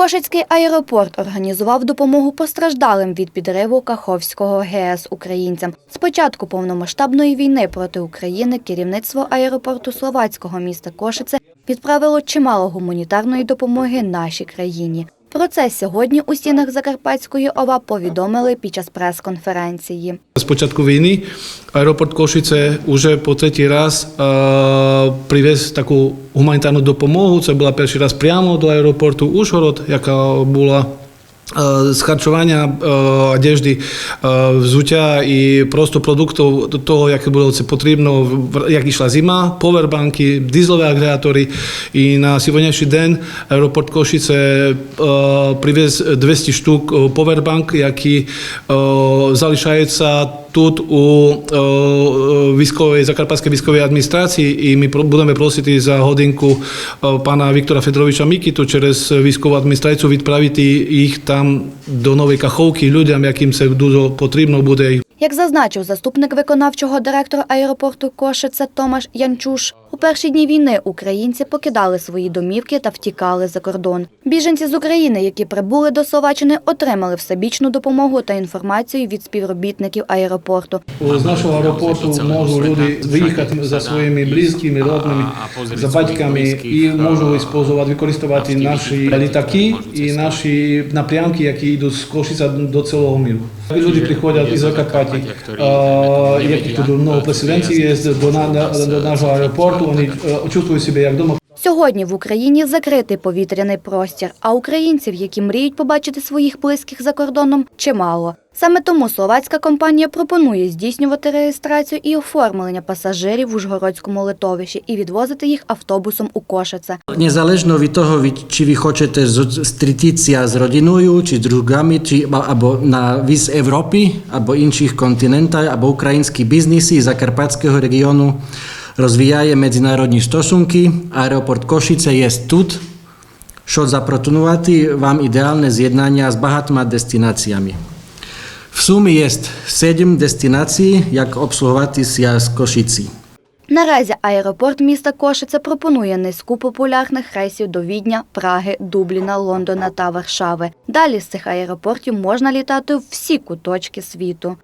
Кошицький аеропорт організував допомогу постраждалим від підриву Каховського ГЕС українцям. З початку повномасштабної війни проти України керівництво аеропорту словацького міста Кошице відправило чимало гуманітарної допомоги нашій країні. Про це сьогодні у стінах Закарпатської ОВА повідомили під час прес-конференції. З початку війни аеропорт Кошице вже по третій раз priviesť takú humanitárnu допомогу. Це була перший раз прямо до аеропорту Ужгород, яка була з харчування, е, одежди, е, взуття і просто продуктів до того, як було це потрібно, в- як йшла зима, повербанки, дизелові агрегатори. І на сьогоднішній день аеропорт Кошице е, привіз 200 штук е, повербанк, які е, залишаються тут у е, е, військовій Закарпатській військовій адміністрації, і ми будемо просити за годинку е, пана Віктора Федоровича Мікіту через військову адміністрацію відправити їх там до Нової Каховки людям, яким це дуже потрібно буде. Як зазначив заступник виконавчого директора аеропорту Кошице Томаш Янчуш, у перші дні війни українці покидали свої домівки та втікали за кордон. Біженці з України, які прибули до Словаччини, отримали всебічну допомогу та інформацію від співробітників аеропорту. З нашого аеропорту можуть люди виїхати за своїми близькими, родними, за батьками. і можуть використовувати, використовувати наші літаки і наші напрямки, які йдуть з Кошиця до цілого міру. Люди приходять із Закарпаття, які тут много переселенців є до, на- до нашого аеропорту, вони е, чувствують себе як вдома. Сьогодні в Україні закритий повітряний простір, а українців, які мріють побачити своїх близьких за кордоном, чимало. Саме тому словацька компанія пропонує здійснювати реєстрацію і оформлення пасажирів в Ужгородському литовищі і відвозити їх автобусом у Кошице. Незалежно від того, чи ви хочете з- стрітитися з родиною, чи з другами, чи або на віз Європи, або інших континентах, або українські бізнеси Закарпатського регіону розвиває міжнародні стосунки. Аеропорт Кошице є тут, щоб запропонувати вам ідеальне з'єднання з багатьма дестинаціями. В сумі є сім дестинацій, як обслугуватися з Кошиці. Наразі аеропорт міста Кошице пропонує низку популярних рейсів до Відня, Праги, Дубліна, Лондона та Варшави. Далі з цих аеропортів можна літати в всі куточки світу.